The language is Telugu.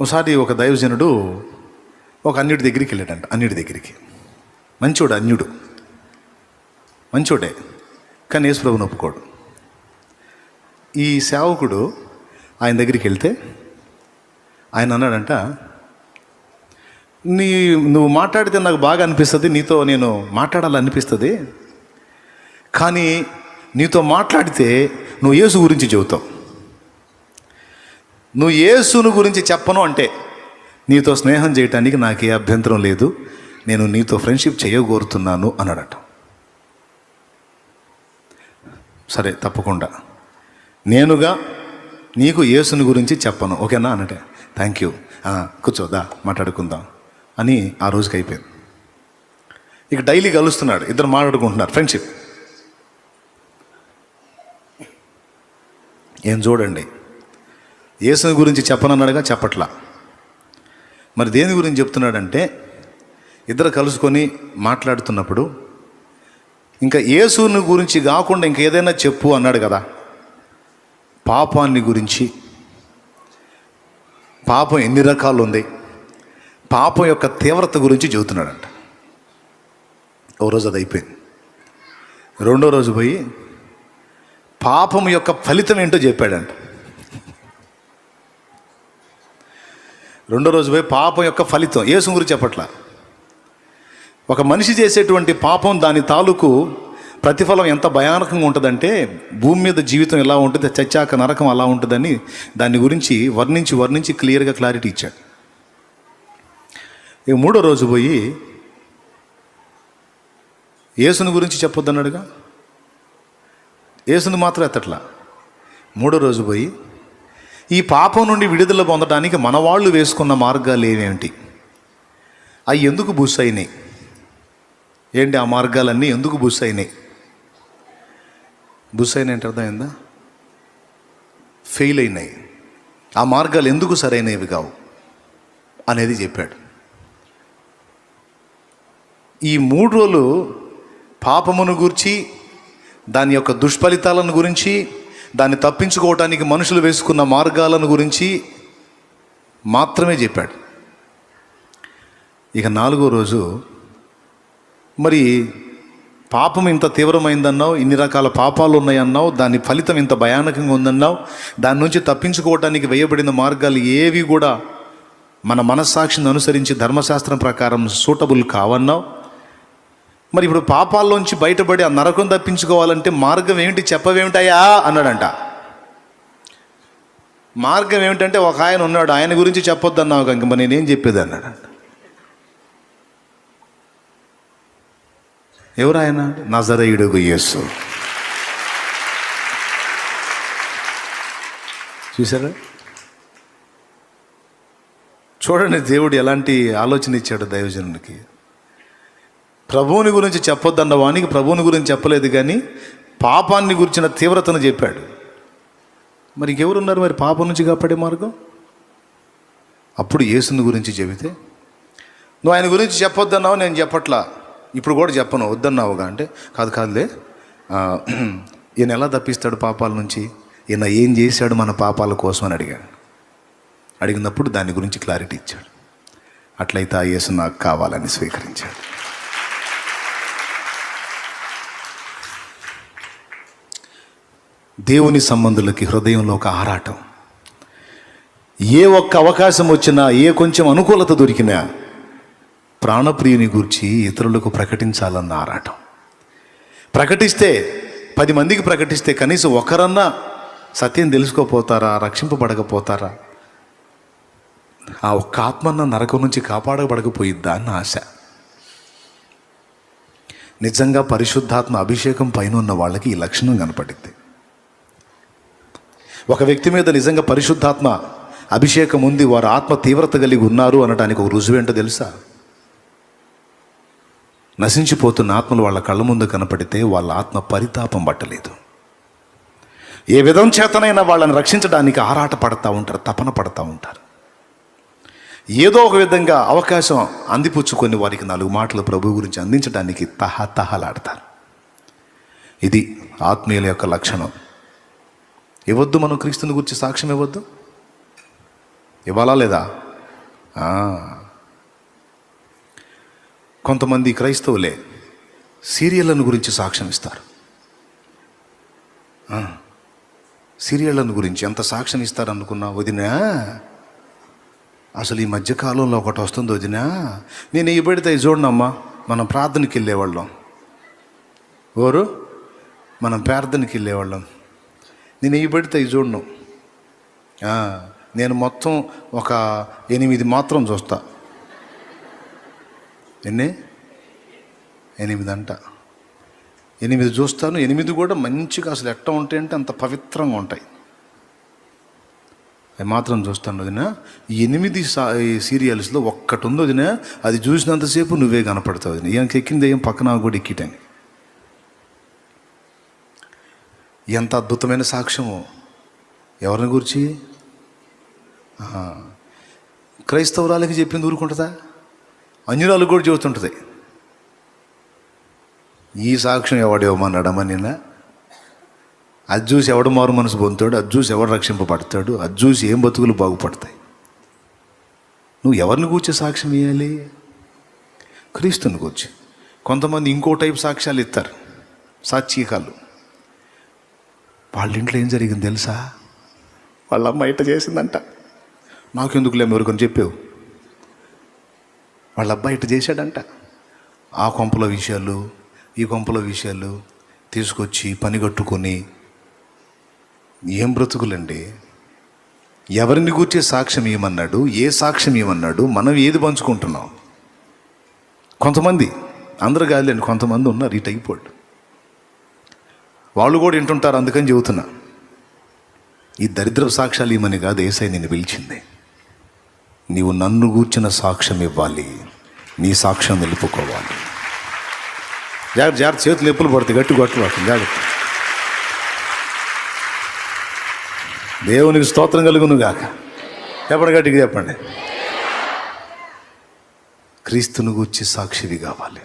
ఒకసారి ఒక దైవజనుడు ఒక అన్యుడి దగ్గరికి వెళ్ళాడంట అన్యుడి దగ్గరికి. మంచోడు అన్యుడు. మంచోడే కానీ యేసుప్రభుని ఒప్పుకోడు. ఈ సేవకుడు ఆయన దగ్గరికి వెళ్తే ఆయన అన్నాడంట నీ నువ్వు మాట్లాడితే నాకు బాగా అనిపిస్తుంది నీతో నేను మాట్లాడాలనిపిస్తుంది కానీ నీతో మాట్లాడితే నువ్వు యేసు గురించి చెబుతావు. నువ్వు యేసును గురించి చెప్పను అంటే నీతో స్నేహం చేయటానికి నాకు ఏ అభ్యంతరం లేదు నేను నీతో ఫ్రెండ్షిప్ చేయగోరుతున్నాను అన్నాడట. సరే తప్పకుండా. నేనుగా నీకు యేసుని గురించి చెప్పను ఓకేనా? అన్నట్టే థ్యాంక్ యూ. కూర్చోదా మాట్లాడుకుందాం. అని ఆ రోజుకి అయిపోయింది. ఇక డైలీ కలుస్తున్నాడు ఇద్దరు మాట్లాడుకుంటున్నారు ఫ్రెండ్షిప్. ఏం చూడండి యేసుని గురించి చెప్పనన్నాడుగా చెప్పట్లా. మరి దేని గురించి చెప్తున్నాడంటే ఇద్దరు కలుసుకొని మాట్లాడుతున్నప్పుడు ఇంకా యేసుని గురించి కాకుండా ఇంకేదైనా చెప్పు అన్నాడు కదా. పాపాన్ని గురించి పాపం ఎన్ని రకాలు ఉంది పాపం యొక్క తీవ్రత గురించి చెబుతున్నాడంట. ఓ రోజు అది అయిపోయింది. రెండో రోజు పోయి పాపం యొక్క ఫలితం ఏంటో చెప్పాడంట. రెండో రోజు పోయి పాపం యొక్క ఫలితం యేసు గురించి చెప్పట్లా. ఒక మనిషి చేసేటువంటి పాపం దాని తాలూకు ప్రతిఫలం ఎంత భయానకంగా ఉంటుందంటే భూమి మీద జీవితం ఎలా ఉంటుంది చచ్చాక నరకం అలా ఉంటుందని దాని గురించి వర్ణించి వర్ణించి క్లియర్గా క్లారిటీ ఇచ్చాడు. ఇక మూడో రోజు పోయి యేసుని గురించి చెప్పొద్దన్నాడుగా. యేసుని మాత్రం ఎత్తట్లా. మూడో రోజు పోయి ఈ పాపం నుండి విడుదల పొందడానికి మన వాళ్ళు వేసుకున్న మార్గాలు ఏమేమిటి అవి ఎందుకు బుస్ అయినాయి ఏంటి ఆ మార్గాలన్నీ ఎందుకు బుస్ అయినాయి బుస్ అయినాయి అంటే అర్థమైందా ఫెయిల్ అయినాయి ఆ మార్గాలు ఎందుకు సరైనవి కావు? అనేది చెప్పాడు. ఈ మూడు రోజులు పాపమును గురించి దాని యొక్క దుష్ఫలితాలను గురించి దాన్ని తప్పించుకోవటానికి మనుషులు వేసుకున్న మార్గాలను గురించి మాత్రమే చెప్పాడు. ఇక నాలుగో రోజు మరి పాపం ఇంత తీవ్రమైందన్నావు ఇన్ని రకాల పాపాలు ఉన్నాయన్నావు దాని ఫలితం ఇంత భయానకంగా ఉందన్నావు దాని నుంచి తప్పించుకోవటానికి వేయబడిన మార్గాలు ఏవి కూడా మన మనస్సాక్షిని అనుసరించి ధర్మశాస్త్రం ప్రకారం సూటబుల్ కావన్నావు. మరి ఇప్పుడు పాపాల్లోంచి బయటపడి ఆ నరకం తప్పించుకోవాలంటే మార్గం ఏమిటి? చెప్పవేమిటయా అన్నాడంట. మార్గం ఏమిటంటే ఒక ఆయన ఉన్నాడు ఆయన గురించి చెప్పొద్దన్నావు కనుక మరి నేనేం చెప్పేది? అన్నాడు ఎవరు ఆయన? నజరయుడుగు యేసు. చూసారా చూడండి దేవుడు ఎలాంటి ఆలోచన ఇచ్చాడు దైవజనునికి. ప్రభువుని గురించి చెప్పొద్దన్న వానికి ప్రభువుని గురించి చెప్పలేదు కానీ పాపాన్ని గురించిన తీవ్రతను చెప్పాడు. మరి ఇంకెవరున్నారు మరి పాపం నుంచి కాపాడే మార్గం? అప్పుడు యేసుని గురించి చెబితే నువ్వు ఆయన గురించి చెప్పొద్దన్నావు నేను చెప్పట్లా. ఇప్పుడు కూడా చెప్పను వద్దన్నావుగా? అంటే కాదు కాదులే. ఈయన ఎలా తప్పిస్తాడు పాపాల నుంచి? ఈయన ఏం చేశాడు మన పాపాల కోసం? అని అడిగాడు. అడిగినప్పుడు దాని గురించి క్లారిటీ ఇచ్చాడు. అట్లయితే ఆ యేసు నాకు కావాలని స్వీకరించాడు. దేవుని సంబంధులకి హృదయంలో ఒక ఆరాటం. ఏ ఒక్క అవకాశం వచ్చినా ఏ కొంచెం అనుకూలత దొరికినా ప్రాణప్రియుని గురించి ఇతరులకు ప్రకటించాలన్న ఆరాటం. ప్రకటిస్తే పది మందికి ప్రకటిస్తే కనీసం ఒకరన్నా సత్యం తెలుసుకోపోతారా రక్షింపబడకపోతారా? ఆ ఒక్క ఆత్మన్న నరకం నుంచి కాపాడబడకపోయిద్దా అన్న ఆశ. నిజంగా పరిశుద్ధాత్మ అభిషేకం పైన ఉన్న వాళ్ళకి ఈ లక్షణం కనపడింది ఒక వ్యక్తి మీద నిజంగా పరిశుద్ధాత్మ అభిషేకం ఉంది వారు ఆత్మ తీవ్రత కలిగి ఉన్నారు అనడానికి ఒక రుజువేంటో తెలుసా? నశించిపోతున్న ఆత్మలు వాళ్ళ కళ్ళ ముందు కనపడితే వాళ్ళ ఆత్మ పరితాపం పట్టలేదు. ఏ విధం చేతనైనా వాళ్ళని రక్షించడానికి ఆరాట పడతా ఉంటారు తపన పడతా ఉంటారు. ఏదో ఒక విధంగా అవకాశం అందిపుచ్చుకొని వారికి నాలుగు మాటలు ప్రభు గురించి అందించడానికి తహ తహలాడతారు ఇది ఆత్మీయుల యొక్క లక్షణం. ఇవ్వద్దు మనం క్రీస్తుని గురించి సాక్ష్యం ఇవ్వద్దు? ఇవ్వాలా లేదా? కొంతమంది క్రైస్తవులే సీరియళ్ళను గురించి సాక్ష్యం ఇస్తారు. సీరియళ్ళను సీరియళ్ళను గురించి ఎంత సాక్ష్యం ఇస్తారు అనుకున్నా వదినా అసలు ఈ మధ్యకాలంలో ఒకటి వస్తుంది వదినా. నేను ఇవి పెడితే చూడనమ్మా మనం ప్రార్థనకి వెళ్ళేవాళ్ళం. ఎవరు? మనం ప్రార్థనకి వెళ్ళేవాళ్ళం. నేను ఇవి పెడితే ఇవి చూడను నేను మొత్తం ఒక ఎనిమిది మాత్రం చూస్తా. ఎన్ని? ఎనిమిది అంట. ఎనిమిది చూస్తాను. ఎనిమిది కూడా మంచిగా అసలు ఎట్ట ఉంటాయి అంటే అంత పవిత్రంగా ఉంటాయి. అవి మాత్రం చూస్తాను వదిన. ఎనిమిది సా సీరియల్స్లో ఒక్కటి ఉంది వదిన. అది చూసినంతసేపు నువ్వే కనపడతావు వదిన. ఈయనకి ఎక్కింది ఏం పక్కన కూడా ఎక్కిటని ఎంత అద్భుతమైన సాక్ష్యము. ఎవరిని గురించి? క్రైస్తవురాలకి చెప్పింది ఊరుకుంటుందా? అన్యురాలకు కూడా చెబుతుంటుంది. ఈ సాక్ష్యం ఎవడేమన్నాడమ్మా నిన్న? అది చూసి ఎవడు మారు మనసు పొందుతాడు? అది చూసి ఎవడు రక్షింపబడతాడు? అది చూసి ఏం బతుకులు బాగుపడతాయి? నువ్వు ఎవరిని కూర్చి సాక్ష్యం ఇవ్వాలి క్రీస్తుని కూర్చి కొంతమంది ఇంకో టైప్ సాక్ష్యాలు ఇస్తారు సాక్షికాలు వాళ్ళ ఇంట్లో ఏం జరిగింది తెలుసా? వాళ్ళ అమ్మ ఇట్ట చేసిందంట. నాకెందుకులే ఎవరికొని చెప్పావు. వాళ్ళ అబ్బాయి ఇట్ట చేశాడంట. ఆ కొంపల విషయాలు ఈ కొంపల విషయాలు తీసుకొచ్చి పని కట్టుకొని ఏం బ్రతుకులండి? ఎవరిని కూర్చే సాక్ష్యం ఏమన్నాడు? ఏ సాక్ష్యం ఏమన్నాడు? మనం ఏది పంచుకుంటున్నాం? కొంతమంది అందరు కాదులేండి కొంతమంది ఉన్నారు ఈ టైప్ వాళ్ళు కూడా వింటుంటారు అందుకని చెబుతున్నా. ఈ దరిద్ర సాక్ష్యాలు ఇమ్మని కాదు ఏసై నిన్ను పిలిచింది. నీవు నన్ను గూర్చిన సాక్ష్యం ఇవ్వాలి. నీ సాక్ష్యం నిలుపుకోవాలి. జాగ్రత్త జాగ్రత్త చేతులు ఎప్పులు పడతాయి గట్టి గట్టు పడుతుంది జాగ్రత్త. దేవునికి స్తోత్రం కలుగును గాక. చెప్పండి గట్టిగా చెప్పండి. క్రీస్తుని గూర్చి సాక్షివి కావాలి.